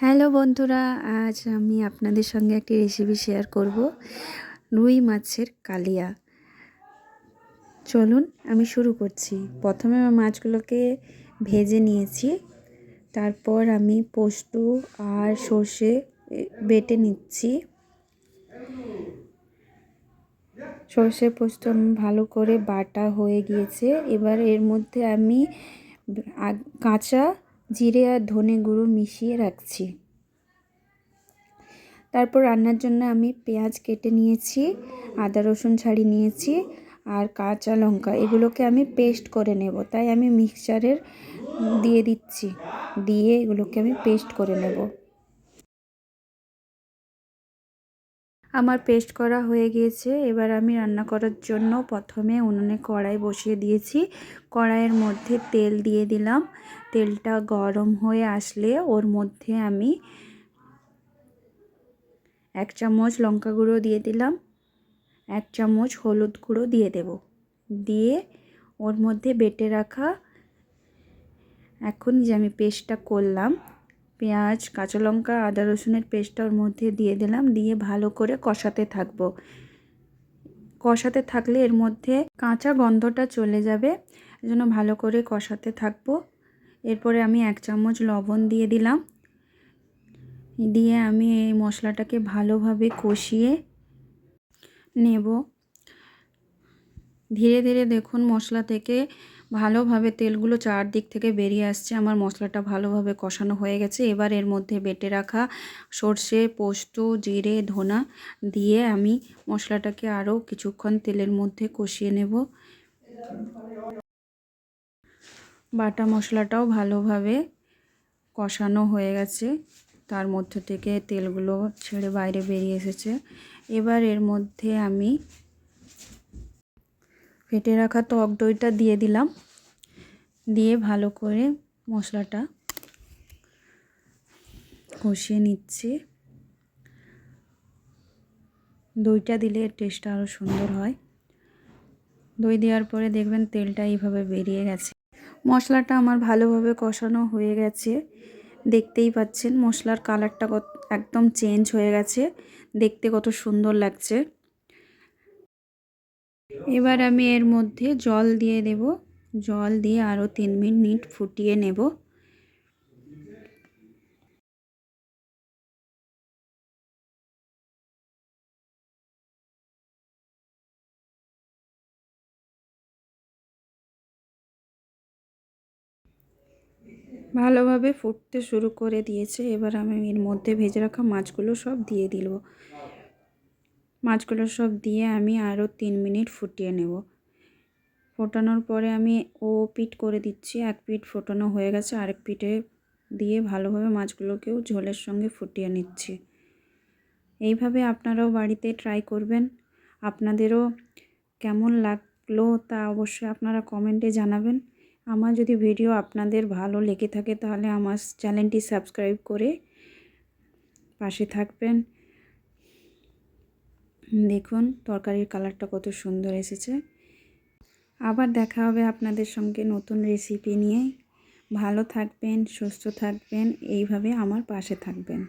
Hello বন্ধুরা, আজ আমি আপনাদের সঙ্গে একটি রেসিপি শেয়ার করব, রুই মাছের কালিয়া। চলুন আমি শুরু করছি। প্রথমে মাছগুলোকে ভেজে নিয়েছি, তারপর আমি পোস্ত আর সর্ষে বেটে নিচ্ছি। সর্ষে পোস্ত ভালো করে বাটা হয়ে গিয়েছে, এবার এর মধ্যে আমি কাঁচা জিরে আর ধনে গুঁড়ো মিশিয়ে রাখছি। তারপর রান্নার জন্য আমি পেঁয়াজ কেটে নিয়েছি, আদা রসুন ছাড়ি নিয়েছি আর কাঁচা লঙ্কা। এগুলোকে আমি পেস্ট করে নেব, তাই আমি মিক্সচারের দিয়ে দিচ্ছি। দিয়ে এগুলোকে আমি পেস্ট করে নেব। আমার পেস্ট করা হয়ে গিয়েছে। এবার আমি রান্না করার জন্য প্রথমে উনুনে কড়াই বসিয়ে দিয়েছি। কড়াইয়ের মধ্যে তেল দিয়ে দিলাম। তেলটা গরম হয়ে আসলে ওর মধ্যে আমি এক চামচ লঙ্কা গুঁড়ো দিয়ে দিলাম। এক চামচ হলুদ গুঁড়ো দিয়ে দেব। দিয়ে ওর মধ্যে বেটে রাখা, এখন যে আমি পেস্টটা করলাম পেঁয়াজ, কাঁচা লঙ্কা, আদা রসুনের পেস্টটা ওর মধ্যে দিয়ে দিলাম। দিয়ে ভালো করে কষাতে থাকব। কষাতে থাকলে এর মধ্যে কাঁচা গন্ধটা চলে যাবে। জন্য ভালো করে কষাতে থাকব। এরপরে আমি এক চামচ লবণ দিয়ে দিলাম। দিয়ে আমি এই মশলাটাকে ভালোভাবে কষিয়ে নেব। ধীরে ধীরে দেখুন মশলা থেকে ভালোভাবে তেলগুলো চারদিক থেকে বেরিয়ে আসছে। আমার মশলাটা ভালোভাবে কষানো হয়ে গেছে। এবার এর মধ্যে বেটে রাখা সর্ষে, পোস্ত, জিরে, ধনা দিয়ে আমি মশলাটাকে আরও কিছুক্ষণ তেলের মধ্যে কষিয়ে নেব। বাটা মশলাটাও ভালোভাবে কষানো হয়ে গেছে। তার মধ্যে থেকে তেলগুলো ছেড়ে বাইরে বেরিয়ে এসেছে। এবার এর মধ্যে আমি ফেটে রাখা টক দইটা দিয়ে দিলাম। দিয়ে ভালো করে মশলাটা কষিয়ে নিচ্ছি। দইটা দিলে টেস্টটা আরও সুন্দর হয়। দই দেওয়ার পরে দেখবেন তেলটা এইভাবে বেরিয়ে গেছে। মশলাটা আমার ভালোভাবে কষানো হয়ে গেছে। দেখতেই পাচ্ছেন মশলার কালারটা কত একদম চেঞ্জ হয়ে গেছে। দেখতে কত সুন্দর লাগছে। এবার আমি এর মধ্যে জল দিয়ে দেব। জল দিয়ে আরও তিন মিনিট ফুটিয়ে নেব। ভালোভাবে ফুটতে শুরু করে দিয়েছে। এবার আমি এর মধ্যে ভেজে রাখা মাছগুলো সব দিয়ে দিল। মাছগুলো সব দিয়ে আমি আরও তিন মিনিট ফুটিয়ে নেব। ফোটানোর পরে আমি ও পিট করে দিচ্ছি, এক পিঠ ফোটানো হয়ে গেছে, আরেক পিঠে দিয়ে ভালোভাবে মাছগুলোকেও ঝোলের সঙ্গে ফুটিয়ে নিচ্ছি। এইভাবে আপনারাও বাড়িতে ট্রাই করবেন। আপনাদেরও কেমন লাগল তা অবশ্যই আপনারা কমেন্টে জানাবেন। আমার যদি ভিডিও আপনাদের ভালো লেগে থাকে তাহলে আমার চ্যানেলটি সাবস্ক্রাইব করে পাশে থাকবেন। দেখুন, তরকারির কালারটা কত সুন্দর এসেছে। আবার দেখা হবে আপনাদের সঙ্গে নতুন রেসিপি নিয়ে। ভালো থাকবেন, সুস্থ থাকবেন, এইভাবে আমার পাশে থাকবেন।